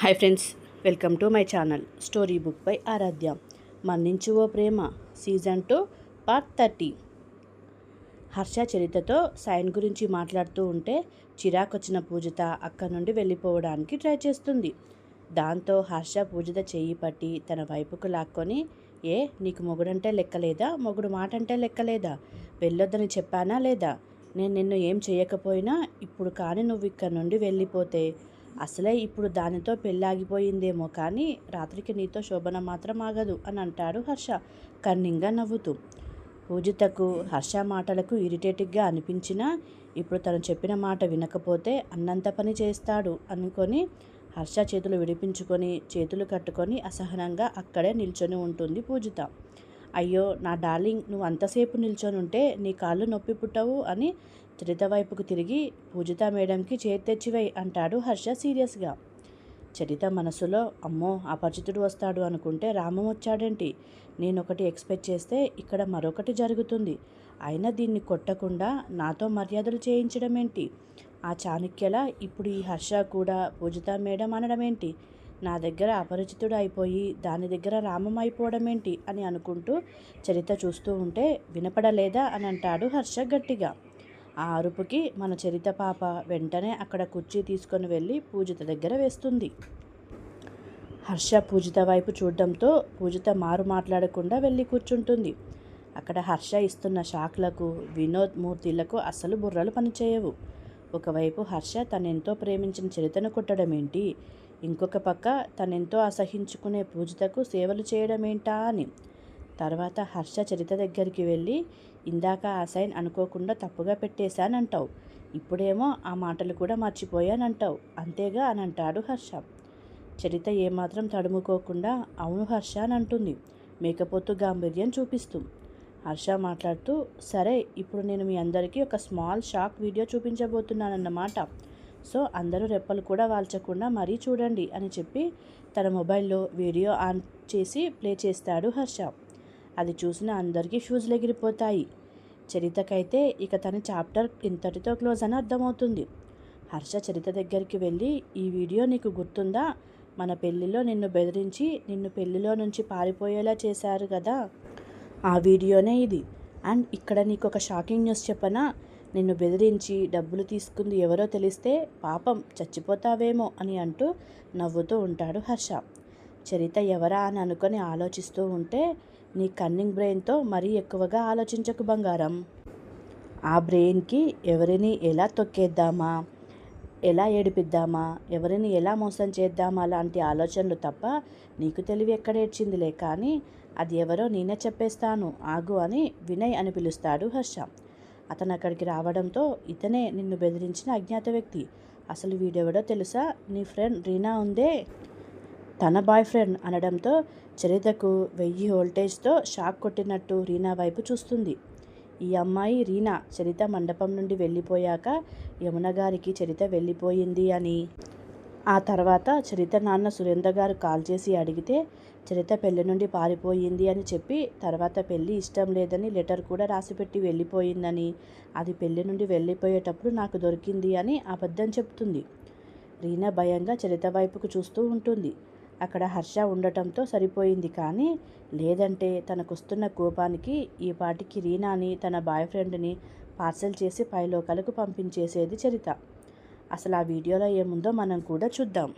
Hi friends welcome to my channel story book by Aaradhya. మన్నించు ఓ ప్రేమ season two part thirty. Harsha చరితతో sign గురించి మాట్లాడుతూ ఉంటే చిరాకొచ్చిన పూజిత అక్కడి నుండి వెళ్ళిపోవడానికి ట్రై చేస్తుంది. దాంతో హర్ష పూజిత చేయి పట్టి తన వైపుకు లాక్కొని ఏ నీకు మొగుడంటే లెక్కలేదా? మొగుడు మాట అంటే లెక్కలేదా? వెళ్ళొద్దని చెప్పానా లేదా? నేను నిన్ను ఏం చేయకపోయినా ఇప్పుడు కానీ నువ్వు ఇక్కడ నుండి వెళ్ళిపోతే అసలే ఇప్పుడు దానితో పెళ్ళాగిపోయిందేమో కానీ రాత్రికి నీతో శోభన మాత్రం ఆగదు అని అంటాడు హర్ష కన్నింగా నవ్వుతూ. పూజితకు హర్ష మాటలకు ఇరిటేటిక్గా అనిపించినా ఇప్పుడు తను చెప్పిన మాట వినకపోతే అన్నంత పని చేస్తాడు అనుకొని హర్ష చేతులు విడిపించుకొని చేతులు కట్టుకొని అసహనంగా అక్కడే నిల్చొని ఉంటుంది పూజిత. అయ్యో నా డార్లింగ్ నువ్వు అంతసేపు నిల్చొని ఉంటే నీ కాళ్ళు నొప్పి పుట్టవు అని చరిత వైపుకు తిరిగి పూజిత మేడంకి చేతి తెచ్చివేయి అంటాడు హర్ష సీరియస్గా. చరిత మనసులో అమ్మో అపరిచితుడు వస్తాడు అనుకుంటే రామం వచ్చాడేంటి? నేనొకటి ఎక్స్పెక్ట్ చేస్తే ఇక్కడ మరొకటి జరుగుతుంది. అయినా దీన్ని కొట్టకుండా నాతో మర్యాదలు చేయించడం ఏంటి ఆ చాణక్యల ఇప్పుడు ఈ హర్ష కూడా పూజిత మేడం అనడం ఏంటి నా దగ్గర అపరిచితుడు అయిపోయి దాని దగ్గర రామం అయిపోవడం ఏంటి అని అనుకుంటూ చరిత చూస్తూ ఉంటే వినపడలేదా? అని అంటాడు హర్ష గట్టిగా. ఆ అరుపుకి మన చరిత పాప వెంటనే అక్కడ కుర్చీ తీసుకొని వెళ్ళి పూజిత దగ్గర వేస్తుంది. హర్ష పూజిత వైపు చూడడంతో పూజిత మారు మాట్లాడకుండా వెళ్ళి కూర్చుంటుంది. అక్కడ హర్ష ఇస్తున్న షాక్లకు వినోద్ మూర్తిలకు అస్సలు బుర్రలు పనిచేయవు. ఒకవైపు హర్ష తనెంతో ప్రేమించిన చరితను కొట్టడం ఏంటి ఇంకొక పక్క తనెంతో అసహించుకునే పూజితకు సేవలు చేయడం అని. తర్వాత హర్ష చరిత దగ్గరికి వెళ్ళి ఇందాక ఆ సైన్ అనుకోకుండా తప్పుగా పెట్టేశానంటావు. ఇప్పుడేమో ఆ మాటలు కూడా మర్చిపోయానంటావు. అంతేగా అని అంటాడు హర్ష. చరిత ఏమాత్రం తడుముకోకుండా అవును హర్ష అని అంటుంది. మేకపోతు గాంభీర్యం చూపిస్తూ. హర్ష మాట్లాడుతూ సరే ఇప్పుడు నేను మీ అందరికీ ఒక స్మాల్ షాక్ వీడియో చూపించబోతున్నానన్నమాట. సో అందరూ రెప్పలు కూడా వాల్చకుండా మరీ చూడండి అని చెప్పి తన మొబైల్లో వీడియో ఆన్ చేసి ప్లే చేస్తాడు హర్ష. అది చూసిన అందరికీ షూజ్లు ఎగిరిపోతాయి చరితకైతే ఇక తన చాప్టర్ ఇంతటితో క్లోజ్ అని అర్థమవుతుంది. హర్ష చరిత దగ్గరికి వెళ్ళి ఈ వీడియో నీకు గుర్తుందా? మన పెళ్ళిలో నిన్ను బెదిరించి నిన్ను పెళ్ళిలో నుంచి పారిపోయేలా చేశారు కదా. ఆ వీడియోనే ఇది. అండ్ ఇక్కడ నీకు ఒక షాకింగ్ న్యూస్ చెప్పనా? నిన్ను బెదిరించి డబ్బులు తీసుకుంది ఎవరో తెలిస్తే పాపం చచ్చిపోతావేమో అని అంటూ నవ్వుతూ ఉంటాడు హర్ష. చరిత ఎవరా అని అనుకొని ఆలోచిస్తూ ఉంటే నీ కన్నింగ్ బ్రెయిన్తో మరీ ఎక్కువగా ఆలోచించకు బంగారం. ఆ బ్రెయిన్కి ఎవరిని ఎలా తొక్కేద్దామా? ఎలా ఏడిపిద్దామా? ఎవరిని ఎలా మోసం చేద్దామా? లాంటి ఆలోచనలు తప్ప నీకు తెలివి ఎక్కడేడ్చిందిలే కానీ అది ఎవరో నేనే చెప్పేస్తాను. ఆగు అని వినయ్ అని పిలుస్తాడు హర్ష. అతను అక్కడికి రావడంతో ఇతనే నిన్ను బెదిరించిన అజ్ఞాత వ్యక్తి. అసలు వీడెవడో తెలుసా? నీ ఫ్రెండ్ రీనా ఉందే? తన బాయ్ ఫ్రెండ్ అనడంతో చరితకు వెయ్యి వోల్టేజ్తో షాక్ కొట్టినట్టు రీనా వైపు చూస్తుంది. ఈ అమ్మాయి రీనా చరిత మండపం నుండి వెళ్ళిపోయాక యమున గారికి చరిత వెళ్ళిపోయింది అని. ఆ తర్వాత చరిత నాన్న సురేంద్ర గారు కాల్ చేసి అడిగితే చరిత పెళ్ళి నుండి పారిపోయింది అని చెప్పి తర్వాత పెళ్ళి ఇష్టం లేదని లెటర్ కూడా రాసిపెట్టి వెళ్ళిపోయిందని అది పెళ్ళి నుండి వెళ్ళిపోయేటప్పుడు నాకు దొరికింది అని అబద్ధం చెప్తుంది. రీనా భయంగా చరిత వైపుకు చూస్తూ ఉంటుంది. అక్కడ హర్ష ఉండటంతో సరిపోయింది కానీ లేదంటే తనకొస్తున్న కోపానికి ఈ పాటికి రీనాని తన బాయ్ ఫ్రెండ్ని పార్సల్ చేసి పైలోకాలకు పంపించేసేది చరిత. అసలు ఆ వీడియోలో ఏముందో మనం కూడా చూద్దాం.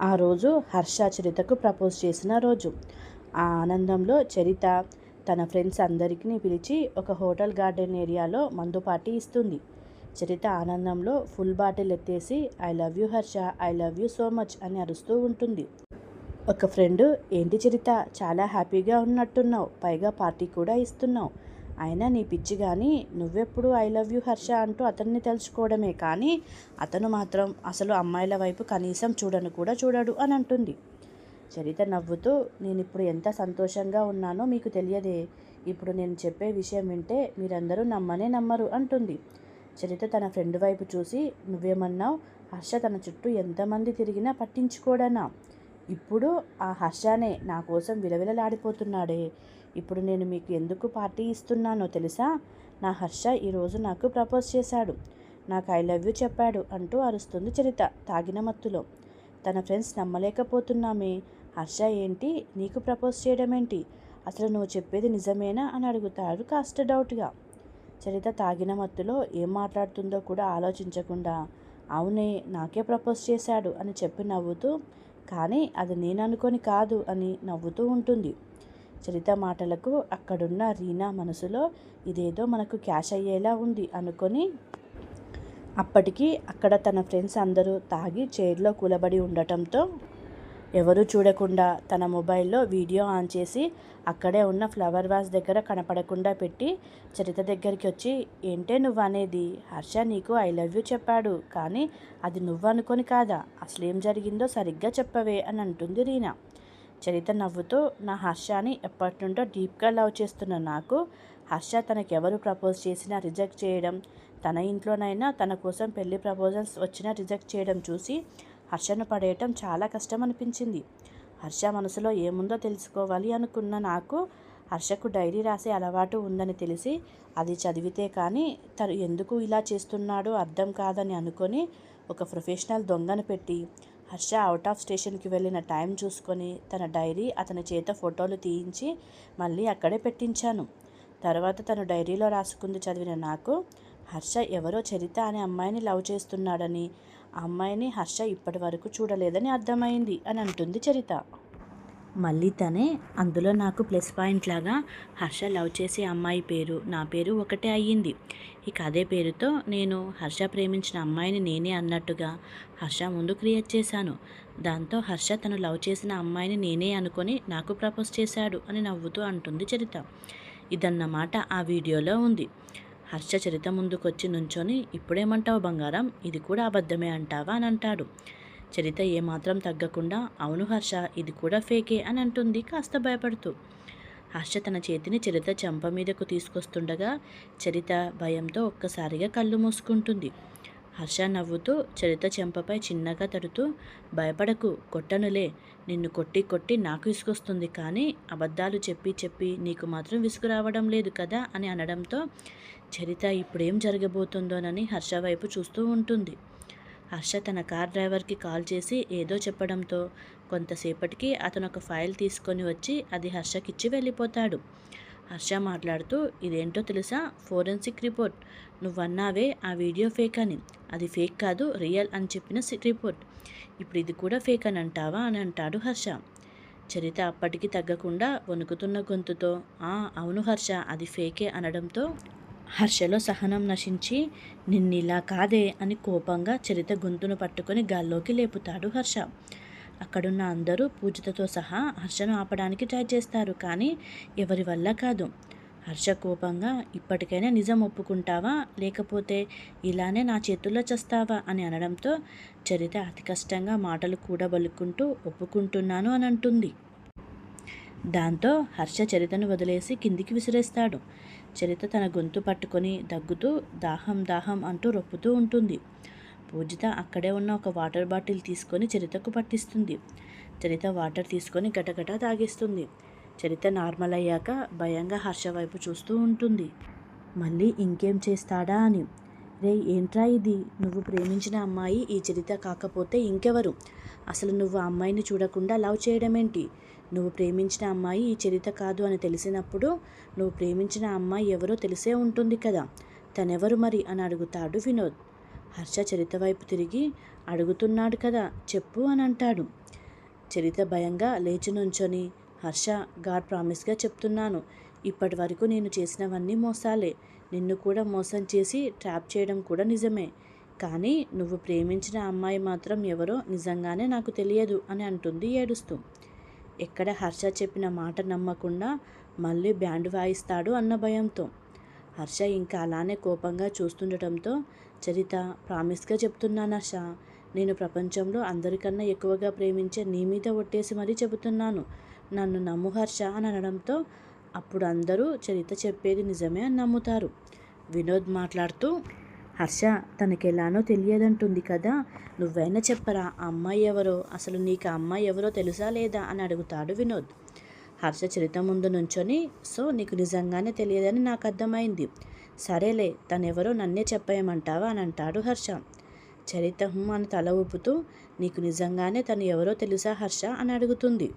ఆ రోజు హర్ష చరితకు ప్రపోజ్ చేసిన రోజు. ఆ ఆనందంలో చరిత తన ఫ్రెండ్స్ అందరికీ పిలిచి ఒక హోటల్ గార్డెన్ ఏరియాలో మందు పార్టీ ఇస్తుంది. చరిత ఆనందంలో ఫుల్ బాటిల్ ఎత్తేసి I love you Harsha I love you so much అని అరుస్తూ ఉంటుంది. ఒక ఫ్రెండ్ ఏంటి చరిత చాలా హ్యాపీగా ఉన్నట్టున్నావు. పైగా పార్టీ కూడా ఇస్తున్నావు. అయినా నీ పిచ్చి కానీ నువ్వెప్పుడు ఐ లవ్ యూ హర్ష అంటూ అతన్ని తెలుసుకోవడమే కానీ అతను మాత్రం అసలు అమ్మాయిల వైపు కనీసం చూడను కూడా చూడడు అని అంటుంది. చరిత నవ్వుతూ నేను ఇప్పుడు ఎంత సంతోషంగా ఉన్నానో మీకు తెలియదే. ఇప్పుడు నేను చెప్పే విషయం వింటే మీరందరూ నమ్మనే నమ్మరు అంటుంది. చరిత తన ఫ్రెండ్ వైపు చూసి నువ్వేమన్నావు? హర్ష తన చుట్టూ ఎంతమంది తిరిగినా పట్టించుకోడనా? ఇప్పుడు ఆ హర్షనే నా కోసం విలవిలలాడిపోతున్నాడే. ఇప్పుడు నేను మీకు ఎందుకు పార్టీ ఇస్తున్నానో తెలుసా? నా హర్ష ఈరోజు నాకు ప్రపోజ్ చేశాడు. నాకు ఐ లవ్ యూ చెప్పాడు అంటూ అరుస్తుంది చరిత తాగిన మత్తులో. తన ఫ్రెండ్స్ నమ్మలేకపోతున్నామే. హర్ష ఏంటి? నీకు ప్రపోజ్ చేయడం ఏంటి అసలు నువ్వు చెప్పేది నిజమేనా? అని అడుగుతాడు కాస్త డౌట్గా. చరిత తాగిన మత్తులో ఏం మాట్లాడుతుందో కూడా ఆలోచించకుండా అవునే నాకే ప్రపోజ్ చేశాడు అని చెప్పి నవ్వుతూ కానీ అది నేను అనుకొని కాదు అని నవ్వుతూ ఉంటుంది. చరిత మాటలకు అక్కడున్న రీనా మనసులో ఇదేదో మనకు క్యాష్ అయ్యేలా ఉంది అనుకొని అప్పటికి అక్కడ తన ఫ్రెండ్స్ అందరూ తాగి చైర్లో కూలబడి ఉండటంతో ఎవరూ చూడకుండా తన మొబైల్లో వీడియో ఆన్ చేసి అక్కడే ఉన్న ఫ్లవర్ వాస్ దగ్గర కనపడకుండా పెట్టి చరిత దగ్గరికి వచ్చి ఏంటే నువ్వు అనేది హర్ష నీకు ఐ లవ్ యూ చెప్పాడు. కానీ అది నువ్వు అనుకొని కాదా? అసలు ఏం జరిగిందో సరిగ్గా చెప్పవే అని అంటుంది రీనా. చరిత నవ్వుతూ నా హర్షని ఎప్పటి నుండో డీప్గా లవ్ చేస్తున్న నాకు హర్ష తనకెవరు ప్రపోజ్ చేసినా రిజెక్ట్ చేయడం తన ఇంట్లోనైనా తన కోసం పెళ్ళి ప్రపోజల్స్ వచ్చినా రిజెక్ట్ చేయడం చూసి హర్షను పడేయటం చాలా కష్టం అనిపించింది హర్ష మనసులో ఏముందో తెలుసుకోవాలి అనుకున్న నాకు హర్షకు డైరీ రాసే అలవాటు ఉందని తెలిసి అది చదివితే కానీ తను ఎందుకు ఇలా చేస్తున్నాడో అర్థం కాదని అనుకొని ఒక ప్రొఫెషనల్ దొంగను పెట్టి హర్ష అవుట్ ఆఫ్ స్టేషన్కి వెళ్ళిన టైం చూసుకొని తన డైరీ అతని చేత ఫోటోలు తీయించి మళ్ళీ అక్కడే పెట్టించాను. తర్వాత తను డైరీలో రాసుకుంది చదివిన నాకు హర్ష ఎవరో చరిత అనే అమ్మాయిని లవ్ చేస్తున్నాడని ఆ అమ్మాయిని హర్ష ఇప్పటి వరకు చూడలేదని అర్థమైంది అని అంటుంది చరిత. మళ్ళీ తనే అందులో నాకు ప్లస్ పాయింట్ లాగా హర్ష లవ్ చేసే అమ్మాయి పేరు నా పేరు ఒకటే అయ్యింది. ఇక అదే పేరుతో నేను హర్ష ప్రేమించిన అమ్మాయిని నేనే అన్నట్టుగా హర్ష ముందు క్రియేట్ చేశాను. దాంతో హర్ష తను లవ్ చేసిన అమ్మాయిని నేనే అనుకొని నాకు ప్రపోజ్ చేశాడు అని నవ్వుతూ అంటుంది చరిత. ఇదన్నమాట ఆ వీడియోలో ఉంది. హర్ష చరిత ముందుకొచ్చి నుంచొని ఇప్పుడేమంటావు బంగారం? ఇది కూడా అబద్ధమే అంటావా? అని అంటాడు. చరిత ఏమాత్రం తగ్గకుండా అవును హర్ష ఇది కూడా ఫేకే అని అంటుంది కాస్త భయపడుతూ. హర్ష తన చేతిని చరిత చెంప మీదకు తీసుకొస్తుండగా చరిత భయంతో ఒక్కసారిగా కళ్ళు మూసుకుంటుంది. హర్ష నవ్వుతూ చరిత చెంపపై చిన్నగా తడుతూ భయపడకు కొట్టనులే. నిన్ను కొట్టి కొట్టి నాకు విసుకొస్తుంది కానీ అబద్ధాలు చెప్పి చెప్పి నీకు మాత్రం విసుగు రావడం లేదు కదా? అని అనడంతో చరిత ఇప్పుడేం జరగబోతుందోనని హర్ష వైపు చూస్తూ ఉంటుంది. హర్ష తన కార్ డ్రైవర్కి కాల్ చేసి ఏదో చెప్పడంతో కొంతసేపటికి అతను ఒక ఫైల్ తీసుకొని వచ్చి అది హర్షకిచ్చి వెళ్ళిపోతాడు. హర్ష మాట్లాడుతూ ఇదేంటో తెలుసా? Forensic report. నువ్వన్నావే ఆ వీడియో ఫేక్ అని అది ఫేక్ కాదు రియల్ అని చెప్పిన రిపోర్ట్. ఇప్పుడు ఇది కూడా ఫేక్ అని అంటావా అని అంటాడు హర్ష. చరిత అప్పటికి తగ్గకుండా వణుకుతున్న గొంతుతో ఆ అవును హర్ష అది ఫేకే అనడంతో హర్షలో సహనం నశించి నిన్నిలా కాదే అని కోపంగా చరిత గొంతును పట్టుకొని గాల్లోకి లేపుతాడు హర్ష. అక్కడున్న అందరూ పూజితతో సహా హర్షను ఆపడానికి ట్రై చేస్తారు కానీ ఎవరి వల్ల కాదు. హర్ష కోపంగా ఇప్పటికైనా నిజం ఒప్పుకుంటావా? లేకపోతే ఇలానే నా చేతుల్లో చస్తావా? అని అనడంతో చరిత అతి కష్టంగా మాటలు కూడబలుక్కుంటూ ఒప్పుకుంటున్నాను అని అంటుంది. దాంతో హర్ష చరితను వదిలేసి కిందికి విసిరేస్తాడు. చరిత తన గొంతు పట్టుకొని దగ్గుతూ దాహం దాహం అంటూ రొప్పుతూ ఉంటుంది. పూజిత అక్కడే ఉన్న ఒక వాటర్ బాటిల్ తీసుకొని చరితకు పట్టిస్తుంది. చరిత వాటర్ తీసుకొని గటగట తాగేస్తుంది. చరిత నార్మల్ అయ్యాక భయంగా హర్ష వైపు చూస్తూ ఉంటుంది. మళ్ళీ ఇంకేం చేస్తాడా అని. రే ఏంట్రా ఇది? నువ్వు ప్రేమించిన అమ్మాయి ఈ చరిత కాకపోతే ఇంకెవరు? అసలు నువ్వు ఆ అమ్మాయిని చూడకుండా లవ్ చేయడం ఏంటి నువ్వు ప్రేమించిన అమ్మాయి ఈ చరిత కాదు అని తెలిసినప్పుడు నువ్వు ప్రేమించిన అమ్మాయి ఎవరో తెలిసే ఉంటుంది కదా. తనెవరు మరి? అని అడుగుతాడు వినోద్. హర్ష చరిత వైపు తిరిగి అడుగుతున్నాడు కదా చెప్పు అని అంటాడు. చరిత భయంగా లేచి నుంచొని హర్ష గాడ్ ప్రామిస్గా చెప్తున్నాను ఇప్పటి వరకు నేను చేసినవన్నీ మోసాలే. నిన్ను కూడా మోసం చేసి ట్రాప్ చేయడం కూడా నిజమే. కానీ నువ్వు ప్రేమించిన అమ్మాయి మాత్రం ఎవరో నిజంగానే నాకు తెలియదు అని అంటుంది ఏడుస్తూ. ఎక్కడ హర్ష చెప్పిన మాట నమ్మకుండా మళ్ళీ బ్యాండ్ వాయిస్తాడు అన్న భయంతో. హర్ష ఇంకా అలానే కోపంగా చూస్తుండటంతో చరిత ప్రామిస్గా చెప్తున్నాను హర్ష నేను ప్రపంచంలో అందరికన్నా ఎక్కువగా ప్రేమించే నీ మీద ఒట్టేసి మరీ చెబుతున్నాను. నన్ను నమ్ము హర్ష అని అనడంతో అప్పుడు అందరూ చరిత చెప్పేది నిజమే అని నమ్ముతారు. వినోద్ మాట్లాడుతూ హర్ష తనకెలానో తెలియదంటుంది కదా. నువ్వైనా చెప్పరా ఆ అమ్మాయి ఎవరో? అసలు నీకు ఆ అమ్మాయి ఎవరో తెలుసా లేదా? అని అడుగుతాడు వినోద్. హర్ష చరిత ముందు నుంచొని సో నీకు నిజంగానే తెలియదని నాకు అర్థమైంది. సరేలే తనెవరో నన్నే చెప్పేయమంటావా? అని అంటాడు హర్ష. చరిత హుమ్ అని తల ఊపుతూ నీకు నిజంగానే తను ఎవరో తెలుసా హర్ష? అని అడుగుతుంది.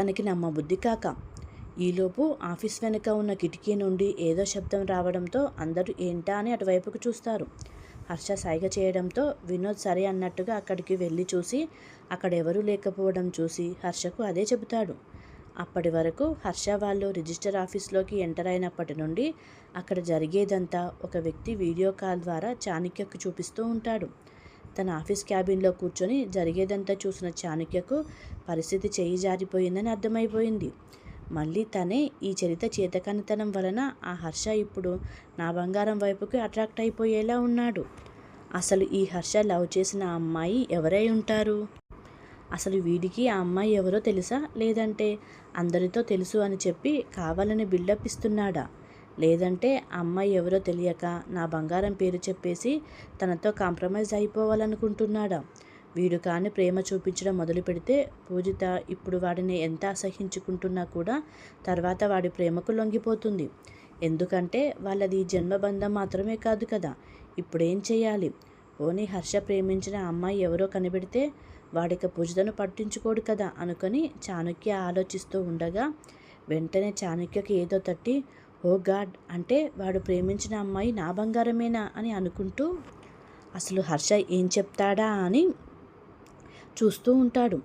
తనకి నమ్మబుద్ధి కాక ఈలోపు ఆఫీస్ వెనుక ఉన్న కిటికీ నుండి ఏదో శబ్దం రావడంతో అందరూ ఏంటా అని అటువైపుకు చూస్తారు. హర్ష సైగ చేయడంతో వినోద్ సరే అన్నట్టుగా అక్కడికి వెళ్ళి చూసి అక్కడ ఎవరూ లేకపోవడం చూసి హర్షకు అదే చెబుతాడు. అప్పటి వరకు హర్ష వాళ్ళు రిజిస్టర్ ఆఫీస్లోకి ఎంటర్ అయినప్పటి నుండి అక్కడ జరిగేదంతా ఒక వ్యక్తి వీడియో కాల్ ద్వారా చాణక్యకు చూపిస్తూ ఉంటాడు. తన ఆఫీస్ క్యాబిన్లో కూర్చొని జరిగేదంతా చూసిన చాణక్యకు పరిస్థితి చేయి జారిపోయిందని అర్థమైపోయింది. మళ్ళీ తనే ఈ చరిత చేతకనితనం వలన ఆ హర్ష ఇప్పుడు నా బంగారం వైపుకి అట్రాక్ట్ అయిపోయేలా ఉన్నాడు. అసలు ఈ హర్ష లవ్ చేసిన అమ్మాయి ఎవరై ఉంటారు? అసలు వీడికి ఆ అమ్మాయి ఎవరో తెలుసా? లేదంటే అందరితో తెలుసు అని చెప్పి కావాలని బిల్డప్ ఇస్తున్నాడా? లేదంటే అమ్మాయి ఎవరో తెలియక నా బంగారం పేరు చెప్పేసి తనతో కాంప్రమైజ్ అయిపోవాలనుకుంటున్నాడా? వీడు కానీ ప్రేమ చూపించడం మొదలు పెడితే పూజిత ఇప్పుడు వాడిని ఎంత అసహించుకుంటున్నా కూడా తర్వాత వాడి ప్రేమకు లొంగిపోతుంది. ఎందుకంటే వాళ్ళది జన్మబంధం మాత్రమే కాదు కదా. ఇప్పుడేం చేయాలి? పోనీ హర్ష ప్రేమించిన అమ్మాయి ఎవరో కనిపెడితే వాడిక పూజితను పట్టించుకోడు కదా అనుకొని చాణక్య ఆలోచిస్తూ ఉండగా వెంటనే చాణక్యకి ఏదో తట్టి ఓ గాడ్ అంటే వాడు ప్రేమించిన అమ్మాయి నా బంగారమేనా? అని అనుకుంటూ అసలు హర్ష ఏం చెప్తాడా? అని చూస్తూ ఉంటాడు.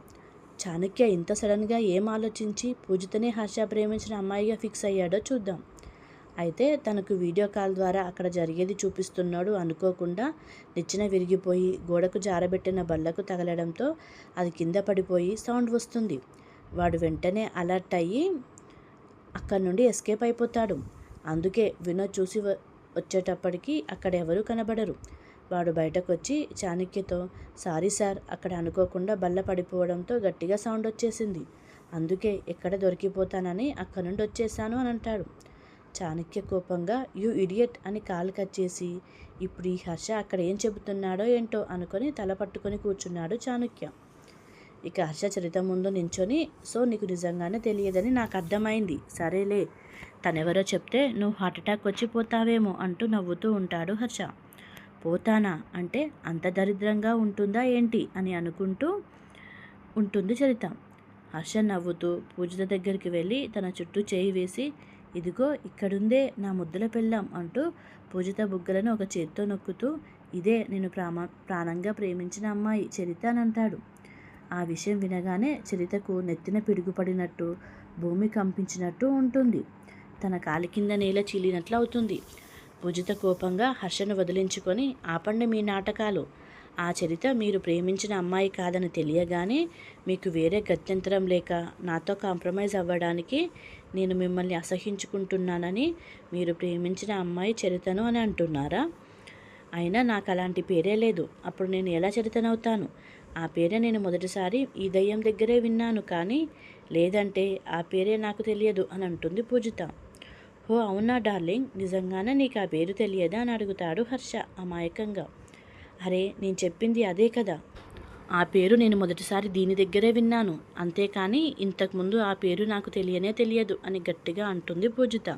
చాణక్య ఇంత సడన్గా ఏం ఆలోచించి పూజితనే హర్ష ప్రేమించిన అమ్మాయిగా ఫిక్స్ అయ్యాడో చూద్దాం. అయితే తనకు వీడియో కాల్ ద్వారా అక్కడ జరిగేది చూపిస్తున్నాడు అనుకోకుండా నిచ్చెన విరిగిపోయి గోడకు జారబెట్టిన బల్లకు తగలడంతో అది కింద పడిపోయి సౌండ్ వస్తుంది. వాడు వెంటనే అలర్ట్ అయ్యి అక్కడి నుండి ఎస్కేప్ అయిపోతాడు. అందుకే వినోద్ చూసి వచ్చేటప్పటికి అక్కడ ఎవరూ కనబడరు. వాడు బయటకు వచ్చి చాణక్యతో సారీ సార్ అక్కడ అనుకోకుండా బల్ల పడిపోవడంతో గట్టిగా సౌండ్ వచ్చేసింది అందుకే ఎక్కడ దొరికిపోతానని అక్కడ నుండి వచ్చేసాను అని అంటాడు చాణక్య కోపంగా యూ ఇడియట్ అని కాలు కట్ చేసి ఇప్పుడు ఈ హర్ష అక్కడ ఏం చెబుతున్నాడో ఏంటో అనుకొని తల పట్టుకొని కూర్చున్నాడు చాణక్య. ఇక హర్ష చరిత ముందు నించొని సో నీకు నిజంగానే తెలియదని నాకు అర్థమైంది. సరేలే తనెవరో చెప్తే నువ్వు హార్ట్అటాక్ వచ్చి పోతావేమో అంటూ నవ్వుతూ ఉంటాడు హర్ష. పోతానా? అంటే అంత దరిద్రంగా ఉంటుందా ఏంటి? అని అనుకుంటూ ఉంటుంది చరిత. హర్ష నవ్వుతూ పూజిత దగ్గరికి వెళ్ళి తన చుట్టూ చేయి వేసి ఇదిగో ఇక్కడుందే నా ముద్దుల పెళ్ళాం అంటూ పూజిత బుగ్గలను ఒక చేత్తో నొక్కుతూ ఇదే నేను ప్రామ ప్రాణంగా ప్రేమించిన అమ్మాయి చరిత అని అంటాడు. ఆ విషయం వినగానే చరితకు నెత్తిన పిడుగుపడినట్టు భూమి కంపించినట్టు ఉంటుంది. తన కాలి కింద నేల చీలినట్లు అవుతుంది. పూజిత కోపంగా హర్షను వదిలించుకొని ఆపండి మీ నాటకాలు. ఆ చరిత మీరు ప్రేమించిన అమ్మాయి కాదని తెలియగానే మీకు వేరే గత్యంతరం లేక నాతో కాంప్రమైజ్ అవ్వడానికి నేను మిమ్మల్ని అసహించుకుంటున్నానని మీరు ప్రేమించిన అమ్మాయి చరితను అని అంటున్నారా? అయినా నాకు అలాంటి పేరే లేదు. అప్పుడు నేను ఎలా చరితనవుతాను? ఆ పేరే నేను మొదటిసారి ఈ దయ్యం దగ్గరే విన్నాను కానీ లేదంటే ఆ పేరే నాకు తెలియదు అని అంటుంది పూజిత ఓ అవునా డార్లింగ్? నిజంగానే నీకు ఆ పేరు తెలియదా? అని అడుగుతాడు హర్ష అమాయకంగా. అరే నేను చెప్పింది అదే కదా. ఆ పేరు నేను మొదటిసారి దీని దగ్గరే విన్నాను. అంతేకాని ఇంతకుముందు ఆ పేరు నాకు తెలియనే తెలియదు అని గట్టిగా అంటుంది పూజిత.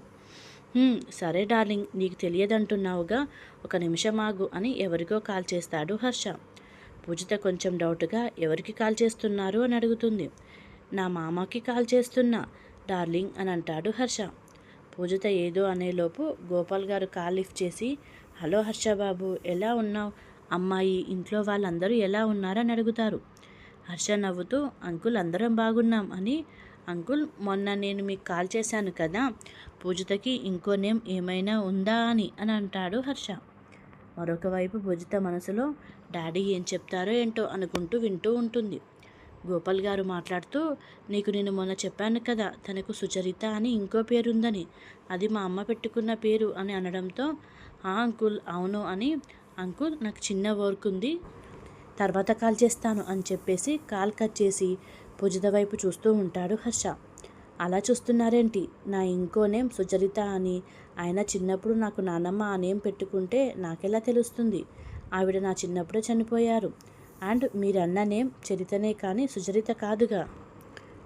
సరే డార్లింగ్ నీకు తెలియదంటున్నావుగా. ఒక నిమిషం ఆగు అని ఎవరికో కాల్ చేస్తాడు హర్ష. పూజిత కొంచెం డౌట్గా ఎవరికి కాల్ చేస్తున్నారు అని అడుగుతుంది. నా మామకి కాల్ చేస్తున్నా డార్లింగ్ అని అంటాడు హర్ష. పూజిత ఏదో అనేలోపు గోపాల్ గారు కాల్ లిఫ్ట్ చేసి హలో హర్ష బాబు ఎలా ఉన్నావు? అమ్మాయి ఇంట్లో వాళ్ళందరూ ఎలా ఉన్నారని అడుగుతారు. హర్ష నవ్వుతూ అంకుల్ అందరం బాగున్నాం అని. అంకుల్ మొన్న నేను మీకు కాల్ చేశాను కదా పూజితకి ఇంకో నేమ్ ఏమైనా ఉందా అని అని అంటాడు హర్ష. మరొకవైపు పూజిత మనసులో డాడీ ఏం చెప్తారో ఏంటో అనుకుంటూ వింటూ ఉంటుంది. గోపాల్ గారు మాట్లాడుతూ నీకు నేను మొన్న చెప్పాను కదా తనకు సుచరిత అని ఇంకో పేరుందని. అది మా అమ్మ పెట్టుకున్న పేరు అని అనడంతో ఆ అంకుల్ అవును అని అంకుల్ నాకు చిన్న వర్క్ ఉంది తర్వాత కాల్ చేస్తాను అని చెప్పేసి కాల్ కట్ చేసి పూజిత వైపు చూస్తూ ఉంటాడు హర్ష. అలా చూస్తున్నారేంటి? నా ఇంకో నేమ్ సుచరిత అని. ఆయన చిన్నప్పుడు నాకు నానమ్మ ఆ నేమ్ పెట్టుకుంటే నాకెలా తెలుస్తుంది? ఆవిడ నా చిన్నప్పుడే చనిపోయారు. అండ్ మీరన్న నేమ్ చరితనే కానీ సుచరిత కాదుగా.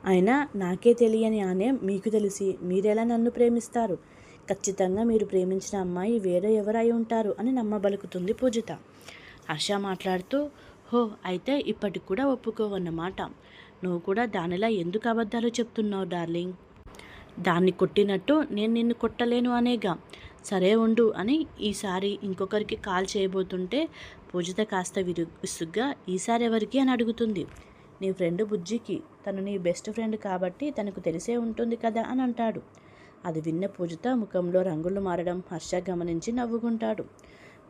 అయినా నాకే తెలియని ఆ నేమ్ మీకు తెలిసి మీరెలా నన్ను ప్రేమిస్తారు? ఖచ్చితంగా మీరు ప్రేమించిన అమ్మాయి వేరే ఎవరై ఉంటారు అని నమ్మబలుకుతుంది పూజిత. హర్ష మాట్లాడుతూ హో అయితే ఇప్పటికి కూడా ఒప్పుకోవన్నమాట. నువ్వు కూడా దానిలా ఎందుకు అబద్ధాలు చెప్తున్నావు డార్లింగ్? దాన్ని కొట్టినట్టు నేను నిన్ను కొట్టలేను అనేగా. సరే ఉండు అని ఈసారి ఇంకొకరికి కాల్ చేయబోతుంటే పూజిత కాస్త విరు విసుగ్గా ఈసారి ఎవరికి? అని అడుగుతుంది. నీ ఫ్రెండ్ బుజ్జికి. తను నీ బెస్ట్ ఫ్రెండ్ కాబట్టి తనకు తెలిసే ఉంటుంది కదా అని అంటాడు. అది విన్న పూజిత ముఖంలో రంగులు మారడం హర్ష గమనించి నవ్వుకుంటాడు.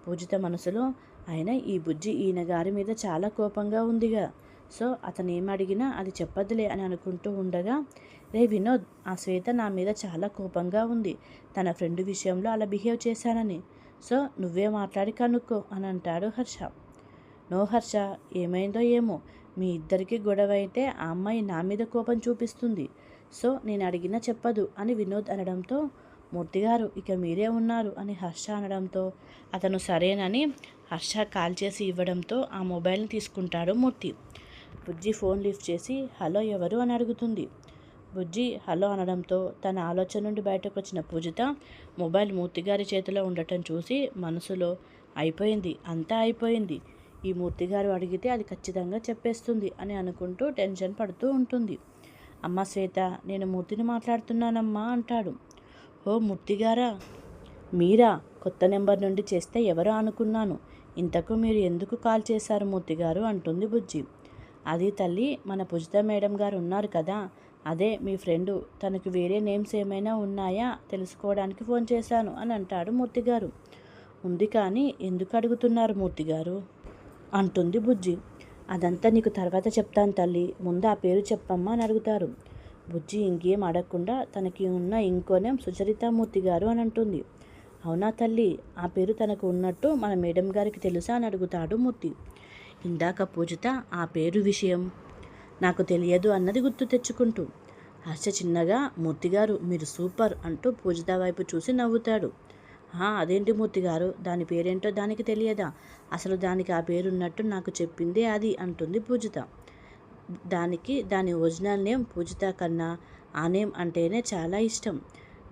పూజిత మనసులో ఆయన ఈ బుజ్జి ఈయన గారి మీద చాలా కోపంగా ఉందిగా. సో అతను ఏమడిగినా అది చెప్పదులే అని అనుకుంటూ ఉండగా రే వినోద్ ఆ శ్వేత నా మీద చాలా కోపంగా ఉంది. తన ఫ్రెండ్ విషయంలో అలా బిహేవ్ చేశానని. సో నువ్వే మాట్లాడి కనుక్కో అని అంటాడు హర్ష. నో హర్ష ఏమైందో ఏమో. మీ ఇద్దరికి గొడవ అయితే ఆ అమ్మాయి నా మీద కోపం చూపిస్తుంది. సో నేను అడిగినా చెప్పదు అని వినోద్ అనడంతో మూర్తిగారు ఇక మీరే ఉన్నారు అని హర్ష అనడంతో అతను సరేనని హర్ష కాల్ చేసి ఇవ్వడంతో ఆ మొబైల్ని తీసుకుంటాడు మూర్తి. బుజ్జి ఫోన్ లిఫ్ట్ చేసి హలో ఎవరు? అని అడుగుతుంది. బుజ్జి హలో అనడంతో తన ఆలోచన నుండి బయటకు వచ్చిన పూజిత మొబైల్ మూర్తిగారి చేతిలో ఉండటం చూసి మనసులో అయిపోయింది అంతా అయిపోయింది. ఈ మూర్తిగారు అడిగితే అది ఖచ్చితంగా చెప్పేస్తుంది అని అనుకుంటూ టెన్షన్ పడుతూ ఉంటుంది. అమ్మ శ్వేత నేను మూర్తిని మాట్లాడుతున్నానమ్మా అంటాడు. ఓ మూర్తిగారా? మీరా? కొత్త నెంబర్ నుండి చేస్తే ఎవరో అనుకున్నాను. ఇంతకు మీరు ఎందుకు కాల్ చేశారు మూర్తిగారు? అంటుంది బుజ్జి. అది తల్లి మన పుజిత మేడం గారు ఉన్నారు కదా. అదే మీ ఫ్రెండు తనకు వేరే నేమ్స్ ఏమైనా ఉన్నాయా? తెలుసుకోవడానికి ఫోన్ చేశాను అని అంటాడు మూర్తిగారు. ఉంది కానీ ఎందుకు అడుగుతున్నారు మూర్తిగారు? అంటుంది బుజ్జి. అదంతా నీకు తర్వాత చెప్తాను తల్లి. ముందు ఆ పేరు చెప్పమ్మా అని అడుగుతారు. బుజ్జి ఇంకేం అడగకుండా తనకి ఉన్న ఇంకో నేమ్ సుచరితామూర్తి గారు అని అంటుంది. అవునా తల్లి? ఆ పేరు తనకు ఉన్నట్టు మన మేడం గారికి తెలుసా అని అడుగుతాడు మూర్తి. ఇందాక పూజిత ఆ పేరు విషయం నాకు తెలియదు అన్నది గుర్తు తెచ్చుకుంటూ హర్ష చిన్నగా మూర్తిగారు మీరు సూపర్ అంటూ పూజిత వైపు చూసి నవ్వుతాడు. అదేంటి మూర్తిగారు? దాని పేరేంటో దానికి తెలియదా? అసలు దానికి ఆ పేరున్నట్టు నాకు చెప్పిందే అది అంటుంది పూజిత. దానికి దాని ఒరిజినల్ నేమ్ పూజిత కన్నా ఆ నేమ్ అంటేనే చాలా ఇష్టం.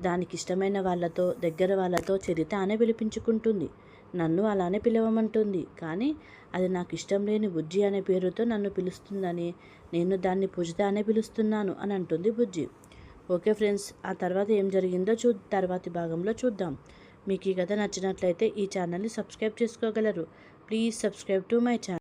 దానికి ఇష్టమైన వాళ్ళతో దగ్గర వాళ్ళతో చరిత అనే పిలిపించుకుంటుంది. నన్ను అలానే పిలవమంటుంది. కానీ అది నాకు ఇష్టం లేని బుజ్జి అనే పేరుతో నన్ను పిలుస్తుందని నేను దాన్ని పూజిత అనే పిలుస్తున్నాను అని అంటుంది బుజ్జి. ఓకే ఫ్రెండ్స్ ఆ తర్వాత ఏం జరిగిందో చూ తర్వాతి భాగంలో చూద్దాం. మీకు ఈ కథ నచ్చినట్లయితే ఈ ఛానల్ని సబ్స్క్రైబ్ చేసుకోగలరు. Please subscribe to my channel